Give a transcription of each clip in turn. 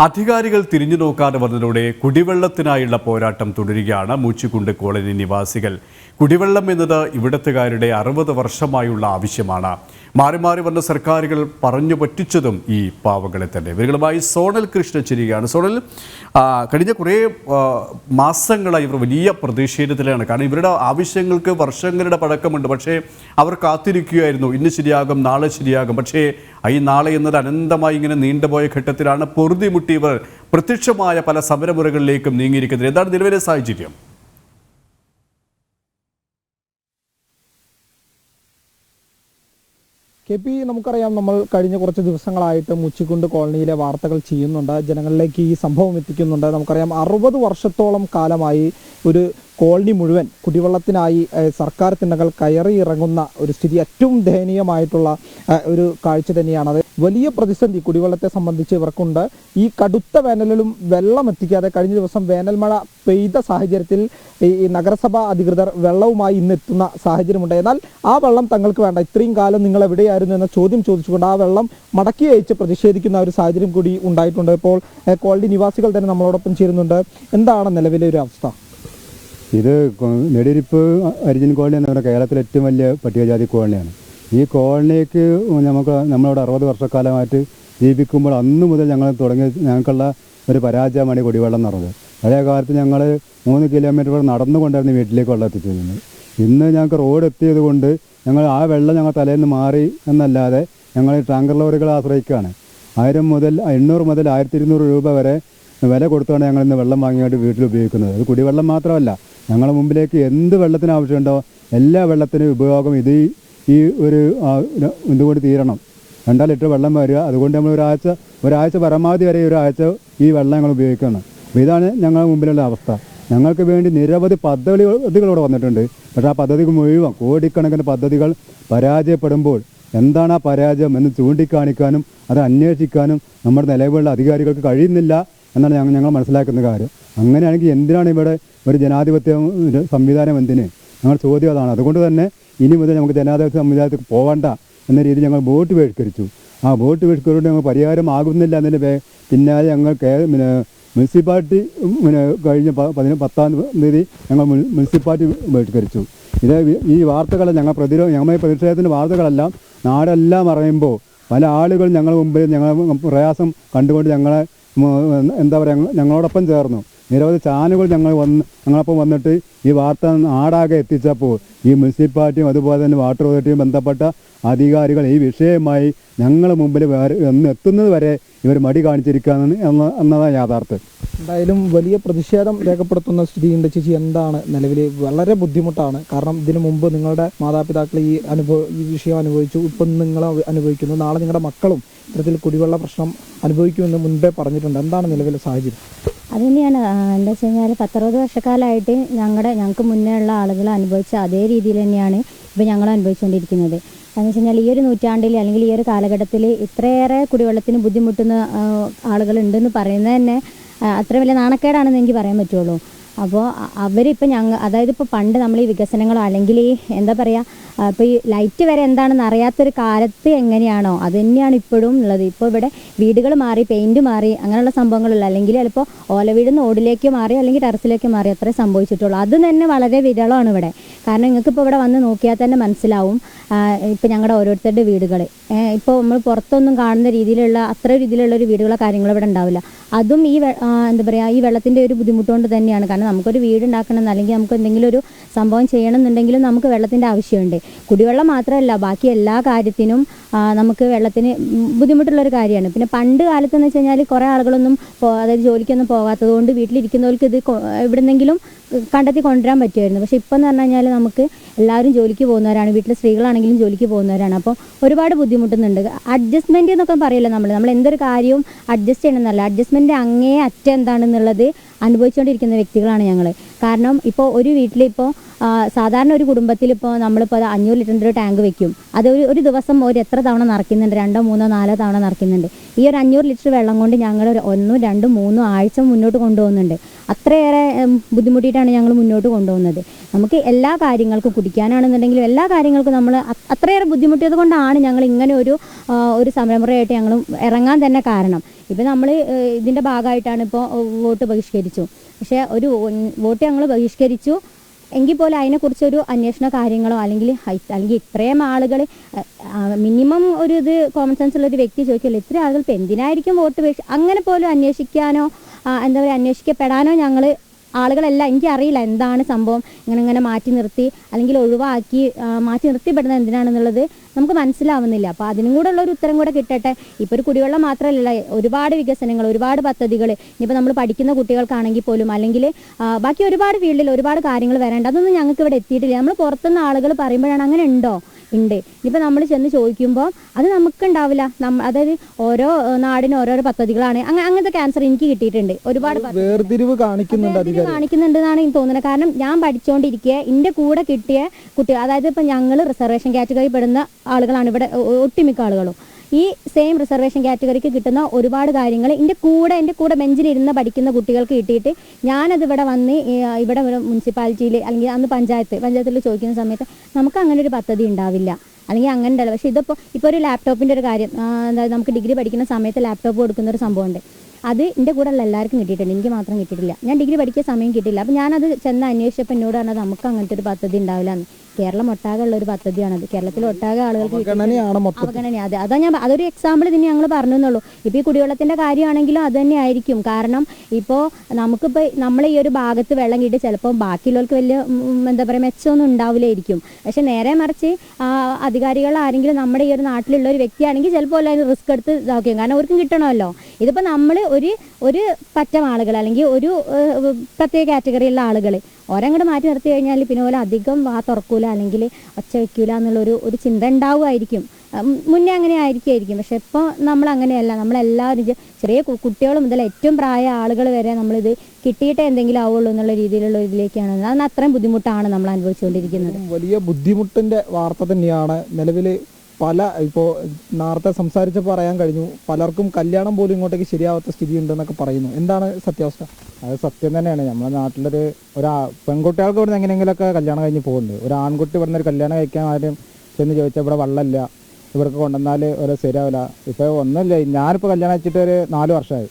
അധികാരികൾ തിരിഞ്ഞു നോക്കാതെ വന്നതോടെ കുടിവെള്ളത്തിനായുള്ള പോരാട്ടം തുടരുകയാണ് മൂച്ചിക്കുണ്ട് കോളനി നിവാസികൾ. കുടിവെള്ളം എന്നത് ഇവിടത്തുകാരുടെ അറുപത് വർഷമായുള്ള ആവശ്യമാണ്. മാറി മാറി വന്ന സർക്കാരുകൾ പറഞ്ഞു പറ്റിച്ചതും ഈ പാവങ്ങളെ തന്നെ. ഇവരുമായി സോണൽ കൃഷ്ണ ചിരികയാണ് സോണൽ കഴിഞ്ഞ കുറേ മാസങ്ങളായി ഇവർ വലിയ പ്രതിഷേധത്തിലാണ്. കാരണം ഇവരുടെ ആവശ്യങ്ങൾക്ക് വർഷങ്ങളുടെ പഴക്കമുണ്ട്. പക്ഷേ അവർ കാത്തിരിക്കുകയായിരുന്നു. ഇന്ന് ശരിയാകും നാളെ ശരിയാകും. പക്ഷേ ഈ നാളെ എന്നത് അനന്തമായി ഇങ്ങനെ നീണ്ടുപോയ ഘട്ടത്തിലാണ് പൊറുതിമുട്ടി ഇവർ പ്രത്യക്ഷമായ പല സമരമുറകളിലേക്കും നീങ്ങിയിരിക്കുന്നത്. എന്താണ് നിലവിലെ സാഹചര്യം? കെ പി നമുക്കറിയാം നമ്മൾ കഴിഞ്ഞ കുറച്ച് ദിവസങ്ങളായിട്ട് മുച്ചിക്കുണ്ട് കോളനിയിലെ വാർത്തകൾ ചെയ്യുന്നുണ്ട്. ജനങ്ങളിലേക്ക് ഈ സംഭവം എത്തിക്കുന്നുണ്ട്. നമുക്കറിയാം അറുപത് വർഷത്തോളം കാലമായി ഒരു കോളനി മുഴുവൻ കുടിവെള്ളത്തിനായി സർക്കാർ തിണ്ണകൾ കയറി ഇറങ്ങുന്ന ഒരു സ്ഥിതി ഏറ്റവും ദയനീയമായിട്ടുള്ള ഒരു കാഴ്ച തന്നെയാണത് വലിയ പ്രതിസന്ധി കുടിവെള്ളത്തെ സംബന്ധിച്ച് ഇവർക്കുണ്ട്. ഈ കടുത്ത വേനലിലും വെള്ളം എത്തിക്കാതെ കഴിഞ്ഞ ദിവസം വേനൽമഴ പെയ്ത സാഹചര്യത്തിൽ ഈ നഗരസഭാ അധികൃതർ വെള്ളവുമായി ഇന്നെത്തുന്ന സാഹചര്യമുണ്ട്. എന്നാൽ ആ വെള്ളം തങ്ങൾക്ക് വേണ്ട. ഇത്രയും കാലം നിങ്ങൾ എവിടെയായിരുന്നു എന്ന ചോദ്യം ചോദിച്ചുകൊണ്ട് ആ വെള്ളം മടക്കി അയച്ച് പ്രതിഷേധിക്കുന്ന ഒരു സാഹചര്യം കൂടി ഉണ്ടായിട്ടുണ്ട്. ഇപ്പോൾ കോളനി നിവാസികൾ തന്നെ നമ്മളോടൊപ്പം ചേരുന്നുണ്ട്. എന്താണ് നിലവിലെ ഒരു അവസ്ഥ? ഇത് നെടിരിപ്പ് അരിജിൻ കോളനി എന്ന് പറഞ്ഞാൽ കേരളത്തിലെ ഏറ്റവും വലിയ പട്ടികജാതി കോളനിയാണ്. ഈ കോളനിക്ക് നമുക്ക് നമ്മളവിടെ അറുപത് വർഷക്കാലമായിട്ട് ജീവിക്കുമ്പോൾ അന്ന് മുതൽ ഞങ്ങൾ തുടങ്ങി ഞങ്ങൾക്കുള്ള ഒരു പരാജയമാണ് ഈ കുടിവെള്ളം എന്ന് പറഞ്ഞത് പഴയ കാലത്ത് ഞങ്ങൾ മൂന്ന് കിലോമീറ്റർ നടന്നുകൊണ്ടായിരുന്നു വീട്ടിലേക്ക് വെള്ളം എത്തിച്ചിരുന്നത്. ഇന്ന് ഞങ്ങൾക്ക് റോഡ് എത്തിയത് കൊണ്ട് ഞങ്ങൾ ആ വെള്ളം ഞങ്ങൾ തലേന്ന് മാറി എന്നല്ലാതെ ഞങ്ങൾ ടാങ്കർ ലോറികളെ ആശ്രയിക്കുകയാണ്. ആയിരം മുതൽ എണ്ണൂറ് മുതൽ ആയിരത്തി ഇരുന്നൂറ് രൂപ വരെ വില കൊടുത്താണ് ഞങ്ങൾ ഇന്ന് വെള്ളം വാങ്ങിയിട്ട് വീട്ടിൽ ഉപയോഗിക്കുന്നത്. അത് കുടിവെള്ളം മാത്രമല്ല ഞങ്ങളുടെ മുമ്പിലേക്ക് എന്ത് വെള്ളത്തിന് ആവശ്യമുണ്ടോ എല്ലാ വെള്ളത്തിനും ഉപയോഗം ഇത് ഈ- ഒരു ഇതുകൊണ്ട് തീരണം. രണ്ടാം ലിറ്റർ വെള്ളം വരിക. അതുകൊണ്ട് നമ്മൾ ഒരാഴ്ച ഒരാഴ്ച പരമാവധി വരെ ഒരാഴ്ച ഈ വെള്ളം ഞങ്ങൾ ഉപയോഗിക്കണം അപ്പോൾ ഇതാണ് ഞങ്ങളുടെ മുമ്പിലുള്ള അവസ്ഥ. ഞങ്ങൾക്ക് വേണ്ടി നിരവധി പദ്ധതികൾ ഇവിടെ വന്നിട്ടുണ്ട്. പക്ഷേ ആ പദ്ധതിക്ക് മുഴുവൻ കോടിക്കണക്കിന് പദ്ധതികൾ പരാജയപ്പെടുമ്പോൾ എന്താണ് ആ പരാജയം എന്ന് ചൂണ്ടിക്കാണിക്കാനും അത് അന്വേഷിക്കാനും നമ്മുടെ നിലവിലുള്ള അധികാരികൾക്ക് കഴിയുന്നില്ല എന്നാണ് ഞങ്ങൾ ഞങ്ങൾ മനസ്സിലാക്കുന്ന കാര്യം. അങ്ങനെയാണെങ്കിൽ എന്തിനാണ് ഇവിടെ ഒരു ജനാധിപത്യ സംവിധാനം എന്തിന്? ഞങ്ങൾ ചോദ്യം അതാണ്. അതുകൊണ്ട് തന്നെ ഇനി മുതൽ നമുക്ക് ജനാധിപത്യ സംവിധാനത്തിൽ പോകണ്ട എന്ന രീതിയിൽ ഞങ്ങൾ വോട്ട് ബഹിഷ്കരിച്ചു. ആ വോട്ട് ബഹിഷ്കരിച്ചുകൊണ്ട് ഞങ്ങൾ പരിഹാരമാകുന്നില്ല എന്നതിന് പേ- പിന്നാലെ ഞങ്ങൾ പിന്നെ മുനിസിപ്പാലിറ്റി പിന്നെ കഴിഞ്ഞ പതിന പത്താം തീയതി ഞങ്ങൾ മുനി- മുനിസിപ്പാലിറ്റി ബഹിഷ്കരിച്ചു. ഇത് ഈ വാർത്തകളെ ഞങ്ങൾ പ്രതിരോധ ഞങ്ങളുടെ പ്രതിഷേധത്തിന്റെ വാർത്തകളെല്ലാം നാടെല്ലാം അറിയുമ്പോൾ പല ആളുകൾ ഞങ്ങളുടെ മുമ്പിൽ ഞങ്ങൾ പ്രയാസം കണ്ടുകൊണ്ട് ഞങ്ങളെ എന്താ പറയുക ഞങ്ങളോടൊപ്പം ചേർന്നു. നിരവധി ചാനലുകൾ ഞങ്ങൾ വന്ന് ഞങ്ങളപ്പം വന്നിട്ട് ഈ വാർത്ത നാടാകെ എത്തിച്ചപ്പോൾ ഈ മുനിസിപ്പാലിറ്റിയും അതുപോലെ തന്നെ വാട്ടർ അതോറിറ്റിയും ബന്ധപ്പെട്ട അധികാരികൾ ഈ വിഷയമായി ഞങ്ങളുടെ മുമ്പിൽ എന്ന് എത്തുന്നത് വരെ ഇവർ മടി കാണിച്ചിരിക്കുകയാണ് എന്ന എന്നതാണ് യാഥാർത്ഥ്യം. എന്തായാലും വലിയ പ്രതിഷേധം രേഖപ്പെടുത്തുന്ന സ്ഥിതിയുണ്ട് ചേച്ചി. എന്താണ് നിലവിൽ വളരെ ബുദ്ധിമുട്ടാണ്. കാരണം ഇതിനു മുമ്പ് നിങ്ങളുടെ മാതാപിതാക്കൾ ഈ അനുഭവ ഈ വിഷയം അനുഭവിച്ചു. ഇപ്പം നിങ്ങൾ അനുഭവിക്കുന്നു. നാളെ നിങ്ങളുടെ മക്കളും ഇത്തരത്തിൽ കുടിവെള്ള പ്രശ്നം അനുഭവിക്കുമെന്ന് മുൻപേ പറഞ്ഞിട്ടുണ്ട്. എന്താണ് നിലവിലെ സാഹചര്യം? അത് തന്നെയാണ് എന്താ വെച്ച് കഴിഞ്ഞാൽ പത്തറുപത് വർഷക്കാലമായിട്ട് ഞങ്ങളുടെ ഞങ്ങൾക്ക് മുന്നേ ഉള്ള ആളുകൾ അനുഭവിച്ച അതേ രീതിയിൽ തന്നെയാണ് ഇപ്പോൾ ഞങ്ങൾ അനുഭവിച്ചുകൊണ്ടിരിക്കുന്നത് എന്ന് വെച്ച് കഴിഞ്ഞാൽ ഈ ഒരു നൂറ്റാണ്ടിൽ അല്ലെങ്കിൽ ഈ ഒരു കാലഘട്ടത്തിൽ ഇത്രയേറെ കുടിവെള്ളത്തിന് ബുദ്ധിമുട്ടുന്ന ആളുകൾ ആളുകളുണ്ടെന്ന് പറയുന്നത് തന്നെ അത്ര വലിയ നാണക്കേടാണെന്ന് എനിക്ക് പറയാൻ പറ്റുള്ളൂ. അപ്പോൾ അവരിപ്പോൾ ഞങ്ങൾ അതായത് ഇപ്പോൾ പണ്ട് നമ്മൾ ഈ വികസനങ്ങളോ അല്ലെങ്കിൽ ഈ എന്താ പറയുക ഇപ്പോൾ ഈ ലൈറ്റ് വരെ എന്താണെന്ന് അറിയാത്തൊരു കാലത്ത് എങ്ങനെയാണോ അത് തന്നെയാണ് ഇപ്പോഴും ഉള്ളത്. ഇപ്പോൾ ഇവിടെ വീടുകൾ മാറി പെയിന്റ് മാറി അങ്ങനെയുള്ള സംഭവങ്ങളുള്ള അല്ലെങ്കിൽ ചിലപ്പോൾ ഓല വീട് ഓടിലേക്ക് മാറി അല്ലെങ്കിൽ ടെറസിലേക്ക് മാറി അത്രേ സംഭവിച്ചിട്ടുള്ളൂ. അത് തന്നെ വളരെ വിരളമാണ് ഇവിടെ. കാരണം നിങ്ങൾക്ക് ഇപ്പോൾ ഇവിടെ വന്ന് നോക്കിയാൽ തന്നെ മനസ്സിലാവും. ഇപ്പോൾ ഞങ്ങളുടെ ഓരോരുത്തരുടെ വീടുകൾ ഇപ്പോൾ നമ്മൾ പുറത്തൊന്നും കാണുന്ന രീതിയിലുള്ള അത്ര രീതിയിലുള്ള ഒരു വീടുകളോ കാര്യങ്ങളോ ഇവിടെ ഉണ്ടാവില്ല. അതും ഈ എന്താ പറയുക ഈ വെള്ളത്തിന്റെ ഒരു ബുദ്ധിമുട്ടുകൊണ്ട് തന്നെയാണ്. കാരണം നമുക്കൊരു വീട് ഉണ്ടാക്കണം അല്ലെങ്കിൽ നമുക്ക് എന്തെങ്കിലും ഒരു സംഭവം ചെയ്യണം എന്നുണ്ടെങ്കിലും നമുക്ക് വെള്ളത്തിന്റെ ആവശ്യമുണ്ട്. കുടിവെള്ളം മാത്രമല്ല ബാക്കി എല്ലാ കാര്യത്തിനും നമുക്ക് വെള്ളത്തിന് ബുദ്ധിമുട്ടുള്ളൊരു കാര്യമാണ്. പിന്നെ പണ്ട് കാലത്ത് എന്ന് വെച്ച് കഴിഞ്ഞാൽ കുറേ ആളുകളൊന്നും അതായത് ജോലിക്കൊന്നും പോകാത്തത് കൊണ്ട് വീട്ടിലിരിക്കുന്നവർക്ക് ഇത് എവിടെന്നെങ്കിലും കണ്ടെത്തി കൊണ്ടുവരാൻ പറ്റുമായിരുന്നു. പക്ഷേ ഇപ്പം എന്ന് പറഞ്ഞു കഴിഞ്ഞാൽ നമുക്ക് എല്ലാവരും ജോലിക്ക് പോകുന്നവരാണ് വീട്ടിലെ സ്ത്രീകളാണെങ്കിലും ജോലിക്ക് പോകുന്നവരാണ്. അപ്പോൾ ഒരുപാട് ബുദ്ധിമുട്ടുന്നുണ്ട്. അഡ്ജസ്റ്റ്മെന്റ് എന്നൊക്കെ പറയില്ല നമ്മൾ നമ്മൾ എന്തൊരു കാര്യവും അഡ്ജസ്റ്റ് ചെയ്യണമെന്നല്ല. അഡ്ജസ്റ്റ്മെന്റ് അങ്ങേ അറ്റം എന്താണെന്നുള്ളത് അനുഭവിച്ചുകൊണ്ടിരിക്കുന്ന വ്യക്തികളാണ് ഞങ്ങൾ കാരണം ഇപ്പോൾ ഒരു വീട്ടിലിപ്പോൾ സാധാരണ ഒരു കുടുംബത്തിൽ ഇപ്പോൾ നമ്മളിപ്പോൾ അഞ്ഞൂറ് ലിറ്ററിന്റെ ഒരു ടാങ്ക് വെക്കും. അത് ഒരു ഒരു ദിവസം ഒരു എത്ര തവണ നിറയ്ക്കുന്നുണ്ട്? രണ്ടോ മൂന്നോ നാലോ തവണ നിറയ്ക്കുന്നുണ്ട്. ഈ ഒരു അഞ്ഞൂറ് ലിറ്റർ വെള്ളം കൊണ്ട് ഞങ്ങൾ ഒന്നും രണ്ടും മൂന്നും ആഴ്ച മുന്നോട്ട് കൊണ്ടുപോകുന്നുണ്ട്. അത്രയേറെ ബുദ്ധിമുട്ടിയിട്ടാണ് ഞങ്ങൾ മുന്നോട്ട് കൊണ്ടുപോകുന്നത്. നമുക്ക് എല്ലാ കാര്യങ്ങൾക്കും കുടിക്കാനാണെന്നുണ്ടെങ്കിലും എല്ലാ കാര്യങ്ങൾക്കും നമ്മൾ അത്രയേറെ ബുദ്ധിമുട്ടിയത് കൊണ്ടാണ് ഞങ്ങൾ ഇങ്ങനെ ഒരു ഒരു സംരംഭമായിട്ട് ഞങ്ങൾ ഇറങ്ങാൻ തന്നെ കാരണം. ഇപ്പം നമ്മൾ ഇതിന്റെ ഭാഗമായിട്ടാണ് ഇപ്പോൾ വോട്ട് ബഹിഷ്കരിച്ചു. പക്ഷേ ഒരു വോട്ട് ഞങ്ങൾ ബഹിഷ്കരിച്ചു. എങ്കിൽ പോലും അതിനെക്കുറിച്ചൊരു അന്വേഷണ കാര്യങ്ങളോ അല്ലെങ്കിൽ അല്ലെങ്കിൽ ഇത്രയും ആളുകൾ മിനിമം ഒരു ഇത് കോമൺ സെൻസ് ഉള്ള ഒരു വ്യക്തി ചോദിക്കില്ല ഇത്രയും ആളുകൾ ഇപ്പം എന്തിനായിരിക്കും വോട്ട് അങ്ങനെ പോലും അന്വേഷിക്കാനോ എന്താ പറയുക അന്വേഷിക്കപ്പെടാനോ ഞങ്ങൾ ആളുകളെല്ലാം എനിക്കറിയില്ല എന്താണ് സംഭവം. ഇങ്ങനെ ഇങ്ങനെ മാറ്റി നിർത്തി അല്ലെങ്കിൽ ഒഴിവാക്കി മാറ്റി നിർത്തിപ്പെടുന്നത് എന്തിനാണെന്നുള്ളത് നമുക്ക് മനസ്സിലാവുന്നില്ല. അപ്പോൾ അതിനും കൂടെ ഉള്ള ഒരു ഉത്തരം കൂടെ കിട്ടട്ടെ. ഇപ്പോൾ ഒരു കുടിവെള്ളം മാത്രമല്ല ഒരുപാട് വികസനങ്ങൾ ഒരുപാട് പദ്ധതികൾ ഇനിയിപ്പോൾ നമ്മൾ പഠിക്കുന്ന കുട്ടികൾക്കാണെങ്കിൽ പോലും അല്ലെങ്കിൽ ബാക്കി ഒരുപാട് ഫീൽഡിൽ ഒരുപാട് കാര്യങ്ങൾ വരേണ്ട. അതൊന്നും ഞങ്ങൾക്ക് ഇവിടെ എത്തിയിട്ടില്ല. നമ്മൾ പുറത്തുനിന്ന് ആളുകൾ പറയുമ്പോഴാണ്. അങ്ങനെ ഉണ്ടോ? ഉണ്ട് ഇനിയിപ്പോൾ നമ്മൾ ചെന്ന് ചോദിക്കുമ്പോൾ അത് നമുക്കുണ്ടാവില്ല. നമ്മ അതായത് ഓരോ നാടിന് ഓരോരോ പദ്ധതികളാണ്. അങ്ങനെ അങ്ങനത്തെ ക്യാൻസർ എനിക്ക് കിട്ടിയിട്ടുണ്ട്. ഒരുപാട് വേർതിരിവ് കാണിക്കുന്നുണ്ട് കാണിക്കുന്നുണ്ടെന്നാണ് എനിക്ക് തോന്നുന്നത്. കാരണം ഞാൻ പഠിച്ചുകൊണ്ടിരിക്കുക എന്റെ കൂടെ കിട്ടിയ കുട്ടികൾ അതായത് ഇപ്പം ഞങ്ങൾ റിസർവേഷൻ കാറ്റഗറി പെടുന്ന ആളുകളാണ് ഇവിടെ ഒട്ടുമിക്ക ആളുകളും. ഈ സെയിം റിസർവേഷൻ കാറ്റഗറിക്ക് കിട്ടുന്ന ഒരുപാട് കാര്യങ്ങൾ എന്റെ കൂടെ എന്റെ കൂടെ ബെഞ്ചിലിരുന്ന് പഠിക്കുന്ന കുട്ടികൾക്ക് കിട്ടിയിട്ട് ഞാനത് ഇവിടെ വന്ന് ഇവിടെ മുനിസിപ്പാലിറ്റിയിൽ അല്ലെങ്കിൽ അന്ന് പഞ്ചായത്ത് പഞ്ചായത്തിൽ ചോദിക്കുന്ന സമയത്ത് നമുക്ക് അങ്ങനെ ഒരു പദ്ധതി ഉണ്ടാവില്ല. അല്ലെങ്കിൽ അങ്ങനെ ഉണ്ടല്ലോ പക്ഷേ ഇതിപ്പോൾ ഇപ്പോൾ ഒരു ലാപ്ടോപ്പിന്റെ ഒരു കാര്യം അതായത് നമുക്ക് ഡിഗ്രി പഠിക്കുന്ന സമയത്ത് ലാപ്ടോപ്പ് കൊടുക്കുന്ന ഒരു സംഭവമുണ്ട് അത് എന്റെ കൂടെ ഉള്ള എല്ലാവർക്കും കിട്ടിയിട്ടുണ്ട്. എനിക്ക് മാത്രം കിട്ടിയിട്ടില്ല. ഞാൻ ഡിഗ്രി പഠിക്കുന്ന സമയം കിട്ടിയില്ല. അപ്പോൾ ഞാനത് ചെന്ന് അന്വേഷിച്ചപ്പോൾ എന്നോട് പറഞ്ഞത് നമുക്ക് അങ്ങനത്തെ ഒരു പദ്ധതി ഉണ്ടാവില്ല എന്ന്. കേരളം ഒട്ടാകെ ഉള്ള ഒരു പദ്ധതിയാണത്. കേരളത്തിൽ ഒട്ടാകെ ആളുകൾക്ക്. അവഗണനയാണ് അവഗണന അതെ അതാ ഞാൻ അതൊരു എക്സാമ്പിൾ ഇതിന് ഞങ്ങൾ പറഞ്ഞെന്നുള്ളൂ. ഇപ്പോൾ ഈ കുടിവെള്ളത്തിന്റെ കാര്യമാണെങ്കിലും അത് തന്നെ ആയിരിക്കും. കാരണം ഇപ്പോ നമുക്കിപ്പോൾ നമ്മൾ ഈ ഒരു ഭാഗത്ത് വെള്ളം കിട്ടി ചിലപ്പോൾ ബാക്കിയുള്ളവർക്ക് വലിയ എന്താ പറയുക മെച്ചമൊന്നും ഉണ്ടാവില്ലായിരിക്കും. പക്ഷെ നേരെ മറിച്ച് ആ, അധികാരികൾ ആരെങ്കിലും നമ്മുടെ ഈ ഒരു നാട്ടിലുള്ള ഒരു വ്യക്തിയാണെങ്കിൽ ചിലപ്പോൾ അതിന് റിസ്ക് എടുത്ത് ഇതാക്കും കാരണം അവർക്കും കിട്ടണമല്ലോ. ഇതിപ്പോ നമ്മൾ ഒരു ഒരു പറ്റം ആളുകൾ അല്ലെങ്കിൽ ഒരു പ്രത്യേക കാറ്റഗറിയുള്ള ആളുകൾ ഒരങ്ങോട്ട് മാറ്റി നിർത്തി കഴിഞ്ഞാൽ പിന്നെ പോലെ അധികം വാ തുറക്കൂല. അല്ലെങ്കിൽ ഒച്ച വെക്കൂല എന്നുള്ളൊരു ഒരു ചിന്ത ഉണ്ടാവുമായിരിക്കും. മുന്നേ അങ്ങനെ ആയിരിക്കുമായിരിക്കും. പക്ഷെ ഇപ്പോൾ നമ്മൾ അങ്ങനെയല്ല നമ്മളെല്ലാവരും ചെറിയ കുട്ടികൾ മുതൽ ഏറ്റവും പ്രായ ആളുകൾ വരെ നമ്മളിത് കിട്ടിയിട്ടേ എന്തെങ്കിലും ആവുള്ളൂ എന്നുള്ള രീതിയിലുള്ള ഇതിലേക്കാണ്. അതിന് അത്രയും ബുദ്ധിമുട്ടാണ് നമ്മൾ അനുഭവിച്ചുകൊണ്ടിരിക്കുന്നത്. വലിയ ബുദ്ധിമുട്ടിന്റെ വാർത്ത തന്നെയാണ് നിലവിൽ പല ഇപ്പോൾ നേരത്തെ സംസാരിച്ചപ്പോൾ പറയാൻ കഴിഞ്ഞു പലർക്കും കല്യാണം പോലും ഇങ്ങോട്ടേക്ക് ശരിയാവാത്ത സ്ഥിതി ഉണ്ടെന്നൊക്കെ പറയുന്നു. എന്താണ് സത്യാവസ്ഥ? അത് സത്യം തന്നെയാണ്. നമ്മുടെ നാട്ടിലൊരു ഒരു പെൺകുട്ടികൾക്ക് ഇവിടുന്ന് എങ്ങനെയെങ്കിലുമൊക്കെ കല്യാണം കഴിഞ്ഞ് പോകുന്നുണ്ട്. ഒരു ആൺകുട്ടി ഇവിടുന്ന് ഒരു കല്യാണം കഴിക്കാൻ ആരും ചെന്ന് ചോദിച്ചാൽ ഇവിടെ വെള്ളമില്ല ഇവർക്ക് കൊണ്ടുവന്നാൽ ഒരു ശരിയാവില്ല ഇപ്പോൾ ഒന്നുമില്ല. ഞാനിപ്പോൾ കല്യാണം വെച്ചിട്ട് ഒരു നാല് വർഷമായി.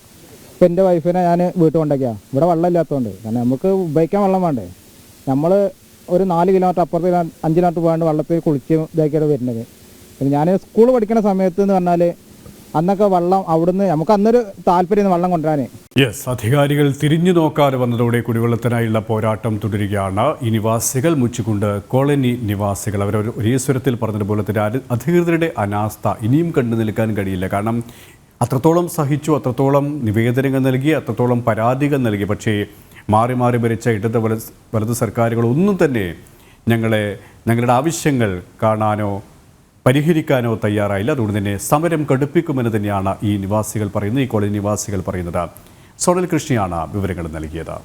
ഇപ്പം എന്റെ വൈഫിനെ ഞാൻ വീട്ടിൽ കൊണ്ടൊക്കെയാണ് ഇവിടെ വെള്ളമില്ലാത്തതുകൊണ്ട് കാരണം നമുക്ക് ഉപയോഗിക്കാൻ വെള്ളം വേണ്ടേ? നമ്മൾ ഒരു നാല് കിലോമീറ്റർ അപ്പുറത്ത് അഞ്ച് കിലോമീറ്റർ പോകാണ്ട് വെള്ളത്തിൽ കുളിച്ച് ഇതാക്കിയാണ് വരുന്നത്. പിന്നെ ഞാൻ സ്കൂൾ പഠിക്കുന്ന സമയത്ത് എന്ന് പറഞ്ഞാൽ അന്നൊക്കെ വെള്ളം അവിടുന്ന് നമുക്ക് അന്നൊരു താല്പര്യം വെള്ളം കൊണ്ടുവരാനേ. യെസ് അധികാരികൾ തിരിഞ്ഞു നോക്കാതെ വന്നതോടെ കുടിവെള്ളത്തിനായുള്ള പോരാട്ടം തുടരുകയാണ്. ഈ നിവാസികൾ മുച്ചുകൊണ്ട് കോളനി നിവാസികൾ. അവർ ഒരേ സ്വരത്തിൽ പറഞ്ഞതുപോലെ തന്നെ അധികൃതരുടെ അനാസ്ഥ ഇനിയും കണ്ടു നിൽക്കാൻ കഴിയില്ല. കാരണം അത്രത്തോളം സഹിച്ചു അത്രത്തോളം നിവേദനങ്ങൾ നൽകി അത്രത്തോളം പരാതികൾ നൽകി. പക്ഷേ മാറി മാറി ഭരിച്ച ഇടത് വലത് സർക്കാരുകൾ ഒന്നും തന്നെ ഞങ്ങളെ ഞങ്ങളുടെ ആവശ്യങ്ങൾ കാണാനോ പരിഹരിക്കാനോ തയ്യാറായില്ല. അതുകൊണ്ട് തന്നെ സമരം കടുപ്പിക്കുമെന്ന് തന്നെയാണ് ഈ നിവാസികൾ പറയുന്നത് ഈ കോളനി നിവാസികൾ പറയുന്നത്. സോണൽ കൃഷ്ണയാണ് വിവരങ്ങൾ നൽകിയത്.